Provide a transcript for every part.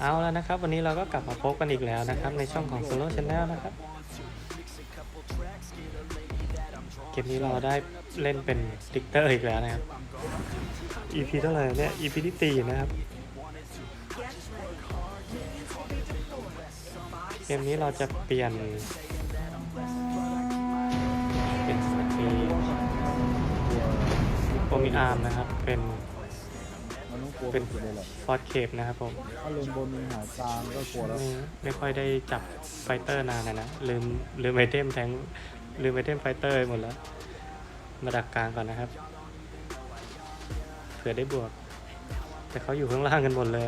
เอาแล้วนะครับ วันนี้เราก็กลับมาพบกันอีกแล้วนะครับ ในช่องของ Solo Channel นะครับ เกมนี้เราได้เล่นเป็นดิกเตอร์อีกแล้วนะครับ EP เท่าไหร่เนี่ย EP ที่ตีนะครับ เกมนี้เราจะเปลี่ยนเป็นสกีโอมิอาร์มนะครับ เป็น กลัวเป็เป็นนสุดเลยแหละฟอร์ดเคปนะครับผม ถ้าเลนบนมีหากลางก็กลัวแล้ว ไม่ไม่ค่อยได้จับไฟเตอร์นานนะนะ ลืมลืมไอเทมแทงลืมไอเทมไฟเตอร์ไปหมดแล้ว มาดักกลางก่อนนะครับ เผื่อได้บวก แต่เขาอยู่ข้างล่างกันหมดเลย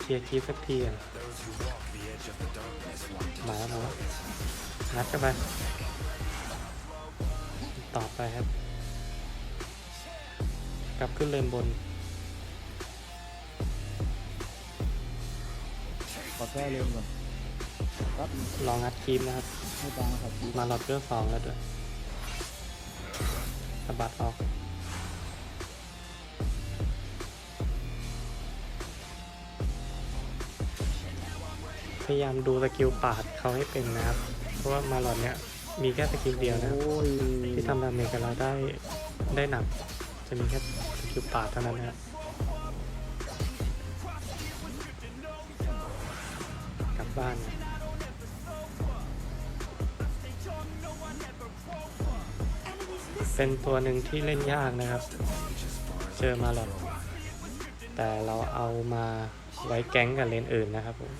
เคลียร์คีฟสักทีอะมาแล้วมาแล้วงัดเข้าไปต่อไปครับ กลับขึ้นเลนบนขอแก้เลนก่อนครับลองงัดคีฟนะครับให้กลางนะครับมาหลอดเกอร์สองแล้วด้วยสะบัดออกพยายามดูสกิลปาดเขาให้เป็นนะครับ เพราะว่ามาหลอดเนี้ยมีแค่สกิลเดียวนะครับโอ้ยที่ทำดาเมจกับเราได้ได้หนัก จะมีแค่ สกิลปาดเท่านั้นนะครับกลับบ้านนะเป็นตัวหนึ่งที่เล่นยากนะครับ เจอมาหลอดแต่เราเอามาไว้แก๊งกับเลนอื่นนะครับผม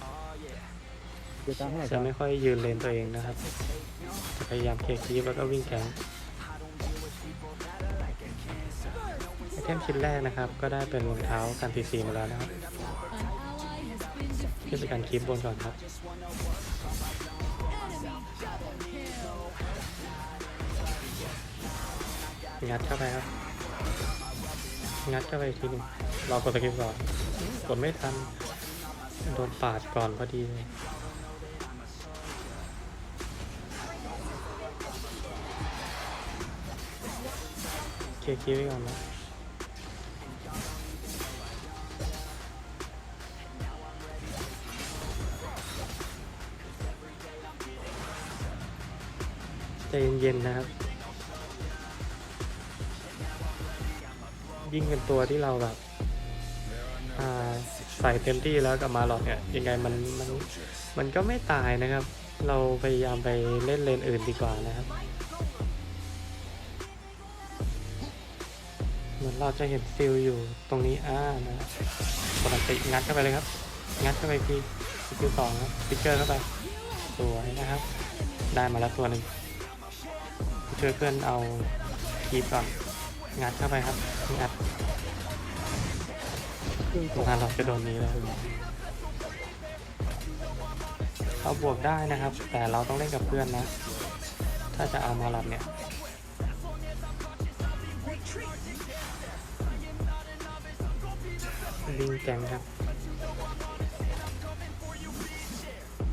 เดี๋ยวกลางเท่าไหร่คจะรับไม่ค่อยยืนเลนตัวเองนะครับจะพยายามเคลียร์คีฟแล้วก็วิ่งแก๊ง เทมชิ้นแรกนะครับ ก็ได้เป็นรองเท้ากันทีซีมาแล้วนะครับขึ้นไปกันคีฟบนก่อนครับงัดเข้าไปครับ งัดเข้าไปทีนึงรอกดสกิลก่อน กดไม่ทัน โดนปาดก่อนพอดีเลยเคลียร์คิวไว้ก่อนนะ ใจเย็นๆนะครับ ยิ่งเป็นตัวที่เราแบบใส่เต็มที่แล้วกับมาหลอดเนี่ยยังไงมันมันมันก็ไม่ตายนะครับ เราพยายามไปเล่นเลนอื่นดีกว่านะครับ เหมือนเราจะเห็นฟิลอยู่ตรงนี้อ่านะปกติงัดเข้าไปเลยครับ งัดเข้าไปพี่สกิลสองครับสติ๊กเกอร์เข้าไปสวยนะครับ ได้มาแล้วตัวหนึ่ง ช่วยเพื่อนเอาคีบก่อน งัดเข้าไปครับ งัดงตรงนั้นเราจะโดนนี้แล้วเราบวกได้นะครับ แต่เราต้องเล่นกับเพื่อนนะ ถ้าจะเอามาหลับเนี่ยลิงแกงครับ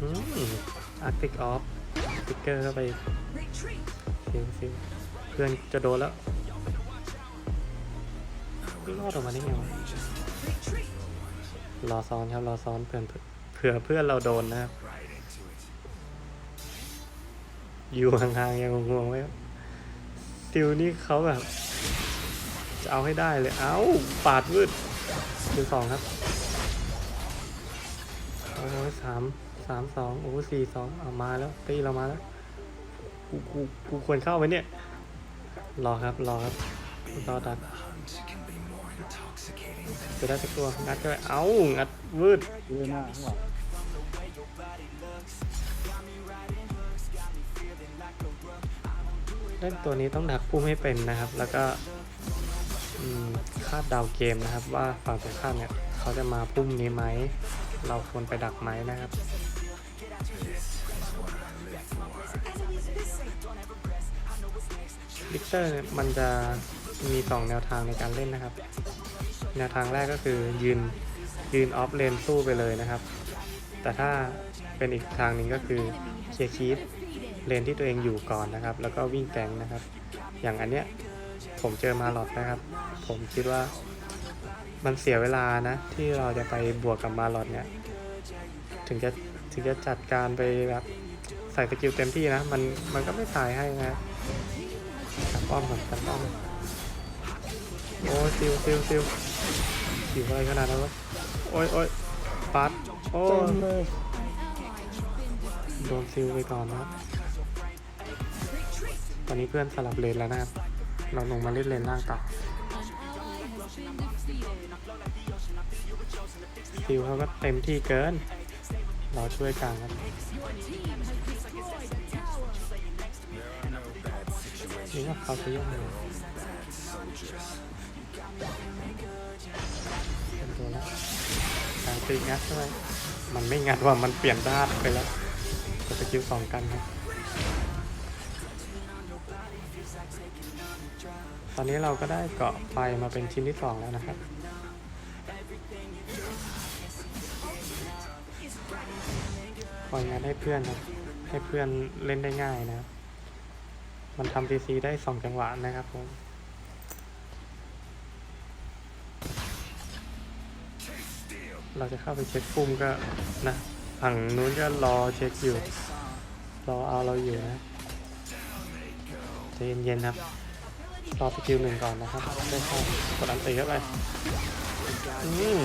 อืมอาร์ติกออฟสติ๊กเกอร์เข้าไป ซิวซิเพื่อนจะโดนแล้วรอดออกมาได้ไงวะรอซ้อนครับรอซ้อนเพื่อนเผื่อเพื่อนเราโดนนะครับอยู่ห่างๆยังงงๆไว้ติวนี่เขาแบบ จะเอาให้ได้เลย เอ้าปาดวืดคือสองครับโอ้ยสามสามสองโอ้สี่สองเอามาแล้วตีเรามาแล้ว กูกูกูควรเข้าไหมเนี่ย รอครับ รอครับรอดันจะได้สักตัว งัดก็ไปเอ้างัดวืดเรือหน้าข้างหลังเล่นตัวนี้ต้องดักพุ่มให้เป็นนะครับ แล้วก็คาดเดาเกมนะครับ ว่าฝั่งตรงข้ามเนี่ย เขาจะมาพุ่มนี้ไหม เราควรไปดักไหมนะครับิกเตอร์เนี่ยมันจะมีสองแนวทางในการเล่นนะครับ แนวทางแรกก็คือยืนยืนออฟเลนสู้ไปเลยนะครับ แต่ถ้าเป็นอีกทางหนึ่งก็คือเคลียร์คีฟเลนที่ตัวเองอยู่ก่อนนะครับ แล้วก็วิ่งแกงนะครับ อย่างอันเนี้ยผมเจอมาหลอดนะครับ ผมคิดว่ามันเสียเวลานะ ที่เราจะไปบวกกับมาหลอดเนี่ย ถึงจะถึงจะจัดการไปแบบใส่สกิลเต็มที่นะ มันมันก็ไม่ตายให้นะ ป้อมก่อนตัดป้อมโอ้ยซิวซิวซิวซิวอะไรขนาดนั้นวะโอ้ยโอ้ยปัดโอ้ยเลยโดนซิลไปก่อนนะครับตอนนี้เพื่อนสลับเลนแล้วนะครับ เราลงมาเล่นเลนล่างต่อซิลเขาก็เต็มที่เกิน เราช่วยกลางครับ นี่ก็เขาจะย่องเลยเป็นตัวแล้วกลางตีงัดใช่ไหมมันไม่งัดว่ามันเปลี่ยนด้านไปแล้วกดสกิลสองกันครับตอนนี้เราก็ได้เกาะไฟมาเป็นชิ้นที่สองแล้วนะครับคอยงานให้เพื่อนครับให้เพื่อนเล่นได้ง่ายนะครับ มันทำซีซีได้สองจังหวะนะครับผม เราจะเข้าไปเช็คปุ่มก็นะฝั่งนู้นก็รอเช็คอยู่ รอเอาเราอยู่นะใจเย็นๆครับ รอสกิลหนึ่งก่อนนะครับได้เข้ากดอันตีเข้าไปอืม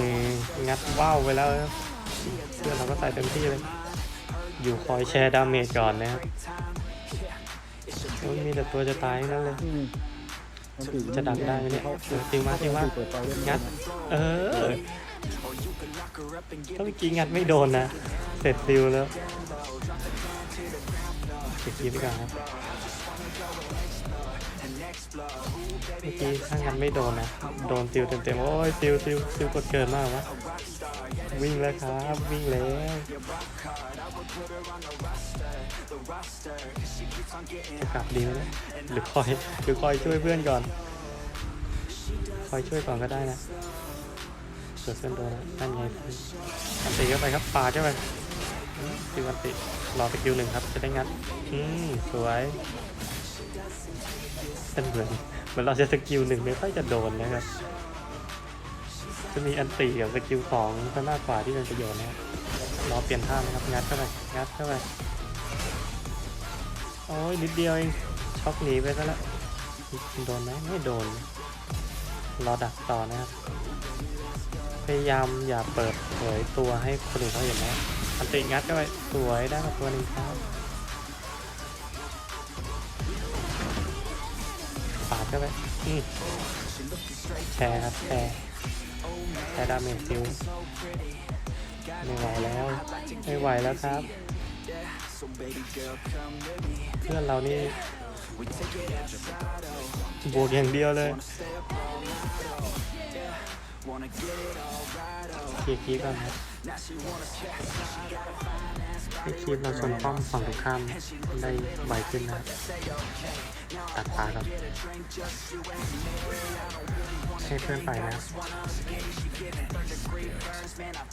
งัดว้าวไปแล้วเพื่อนเราก็ใส่เต็มที่เลย อยู่คอยแชร์ดาเมจก่อนนะครับ โอ้ยมีแต่ตัวจะตายทั้งนั่นเลย อืมมันถือจะดักได้ไหมเนี่ยเออติวมาติวมาเปิดไฟเล่นงัด เออ ถ้าเมื่อกี้งัดไม่โดนนะ เสร็จซิลแล้วเก็บคีไปก่อนครับเมื่อกี้ถ้างัดไม่โดนนะ โดนซิลเต็มๆ โอ้ยซิลซิลซิลกดเกินมากวะ วิ่งแล้วครับ วิ่งแล้วจะ กลับดีไหมเนี่ยหรือคอยหรือคอยช่วยเพื่อนก่อน คอยช่วยก่อนก็ได้นะเกิดเส้นโดนแล้วนั่นไงอันติเข้าไปครับปาเข้าไปอืมติวอันติรอสกิลหนึ่งครับจะได้งัดอืมสวยเป็นเหมือนเหมือนเราจะสกิลหนึ่งไม่ค่อยจะโดนนะครับ จะมีอันติกับสกิลสองก็มากกว่าที่เป็นประโยชน์นะครับรอเปลี่ยนท่านะครับ งัดเข้าไป งัดเข้าไป อ้ยนิดเดียวเอง ช็อกหนีไปซะแล้วโดนไหมไม่โดน รอดักต่อนะครับ พยายามอย่าเปิดเผยตัวให้คนอื่นเขาเห็นนะอันติงัดเข้าไปสวยได้มาตัวนึงครับปาดเข้าไปอืมแชร์ครับแชร์แชร์ดาเมจซิลไม่ไหวแล้ว ไม่ไหวแล้วครับ เพื่อนเรานี่บวกอย่างเดียวเลยเคลียร์คีบก่อนครับให้คีบเราชนป้อมฝั่งตรงข้ามได้ไวขึ้นนะครับตัดตาครับให้เพื่อนไปนะ ครับ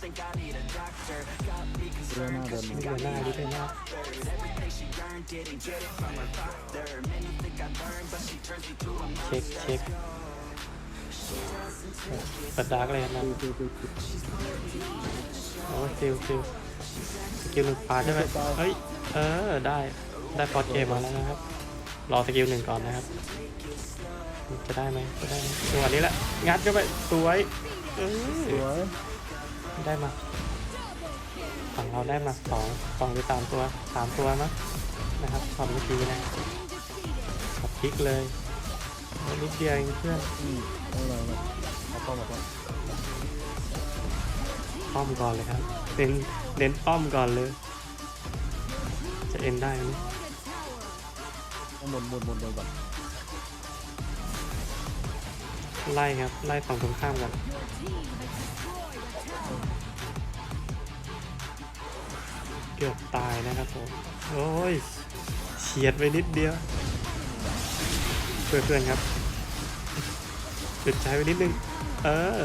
เรื่องหน้าเดินนี่มาเดือนหน้าดิเดือนหน้าเช็คเช็คเปิดดาร์กเลยครับนะคือคือคือโอ้ซิลซิลสกิลหนึ่งปาใช่ไหมเฮ้ย เออ ได้ ได้ฟอร์ดเกมมาแล้วนะครับ รอสกิลหนึ่งก่อนนะครับ จะได้ไหมจะได้ไหมจังหวะนี้แหละ งัดเข้าไป สวยเอสอวย ได้มา ฝั่งเราได้มาสองสองหรือสามตัวสามตัวมั้งนะครับขอบเมื่อกี้นะขับพลิกเลยโอ้ยนิดเดียวเองเพื่อนอืมไม่เป็นไรหรอกเอาเข้ามาก่อนป้อมก่อนเลยครับเน้นเน้นป้อมก่อนเลย จะเอ็นได้ไหมเอาหมดหมดหมดเลยก่อนไล่ครับ ไล่ฝั่งตรงข้ามกัน เกือบตายนะครับผม โอ้ยเฉียดไปนิดเดียว เพื่อนๆครับจุดใจไปนิดนึง เออ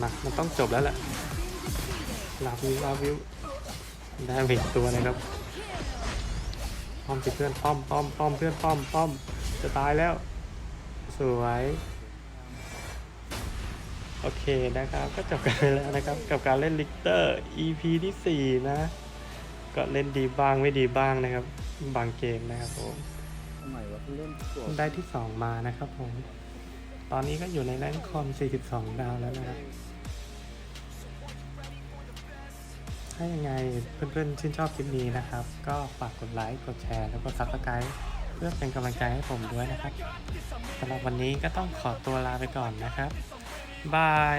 มา มันต้องจบแล้วแหละลาวิวลาวิว ได้ไปอีกตัวนะครับป้อมสิเพื่อนป้อมป้อมป้อมเพื่อนป้อมป้อมจะตายแล้ว สวย โอเคนะครับ ก็จบกันไปแล้วนะครับ กับการเล่นลิกเตอร์ EP ที่ 4 นะ ก็เล่นดีบ้างไม่ดีบ้างนะครับ บางเกมนะครับผมทำไมวะเล่นตัวได้ที่ 2 มานะครับผม ตอนนี้ก็อยู่ในแรงคอม 42 ดาวแล้วนะครับ ถ้ายังไงเพื่อนๆ ชื่นชอบคลิปนี้นะครับ ก็ฝากกดไลค์ กดแชร์ แล้วก็ซับสไครต์เพื่อเป็นกำลังใจให้ผมด้วยนะครับสำหรับวันนี้ก็ต้องขอตัวลาไปก่อนนะครับ บาย